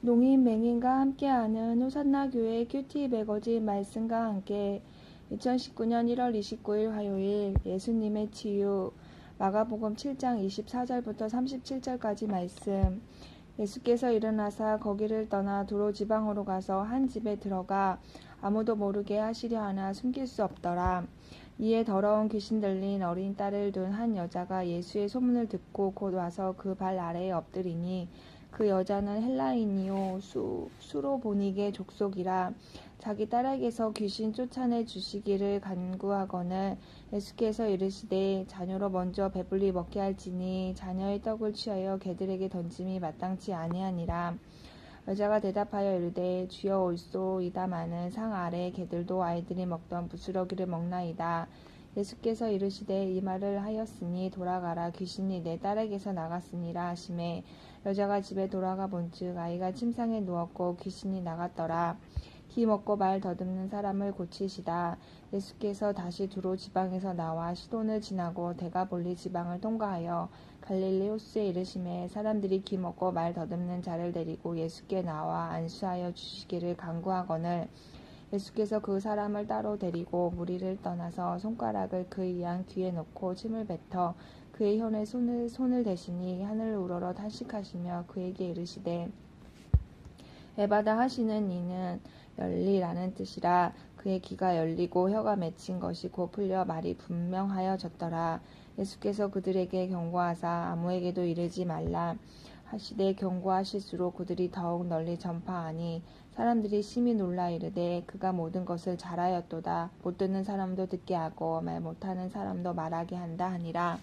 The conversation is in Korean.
농인 맹인과 함께하는 호산나 교회 큐티 매거진 말씀과 함께 2019년 1월 29일 화요일 예수님의 치유 마가복음 7장 24절부터 37절까지 말씀 예수께서 일어나사 거기를 떠나 도로 지방으로 가서 한 집에 들어가 아무도 모르게 하시려 하나 숨길 수 없더라. 이에 더러운 귀신 들린 어린 딸을 둔 한 여자가 예수의 소문을 듣고 곧 와서 그 발 아래에 엎드리니 그 여자는 헬라인이요. 수, 수로보닉의 족속이라 자기 딸에게서 귀신 쫓아내 주시기를 간구하거늘 예수께서 이르시되 자녀로 먼저 배불리 먹게 할지니 자녀의 떡을 취하여 개들에게 던짐이 마땅치 아니하니라. 여자가 대답하여 이르되 주여 올소이다마는 상 아래 개들도 아이들이 먹던 부스러기를 먹나이다 예수께서 이르시되 이 말을 하였으니 돌아가라 귀신이 내 딸에게서 나갔으니라 하심에 여자가 집에 돌아가 본즉 아이가 침상에 누웠고 귀신이 나갔더라. 기 먹고 말 더듬는 사람을 고치시다. 예수께서 다시 두로 지방에서 나와 시돈을 지나고 대가볼리 지방을 통과하여 갈릴리 호수에 이르심에 사람들이 기 먹고 말 더듬는 자를 데리고 예수께 나와 안수하여 주시기를 간구하거늘 예수께서 그 사람을 따로 데리고 무리를 떠나서 손가락을 그의 양 귀에 놓고 침을 뱉어 그의 혀에 손을, 손을 대시니 하늘을 우러러 탄식하시며 그에게 이르시되 에바다 하시는 이는 열리라는 뜻이라 그의 귀가 열리고 혀가 맺힌 것이 곧 풀려 말이 분명하여졌더라. 예수께서 그들에게 경고하사 아무에게도 이르지 말라 하시되 경고하실수록 그들이 더욱 널리 전파하니 사람들이 심히 놀라 이르되 그가 모든 것을 잘하였도다 못 듣는 사람도 듣게 하고 말 못하는 사람도 말하게 한다 하니라.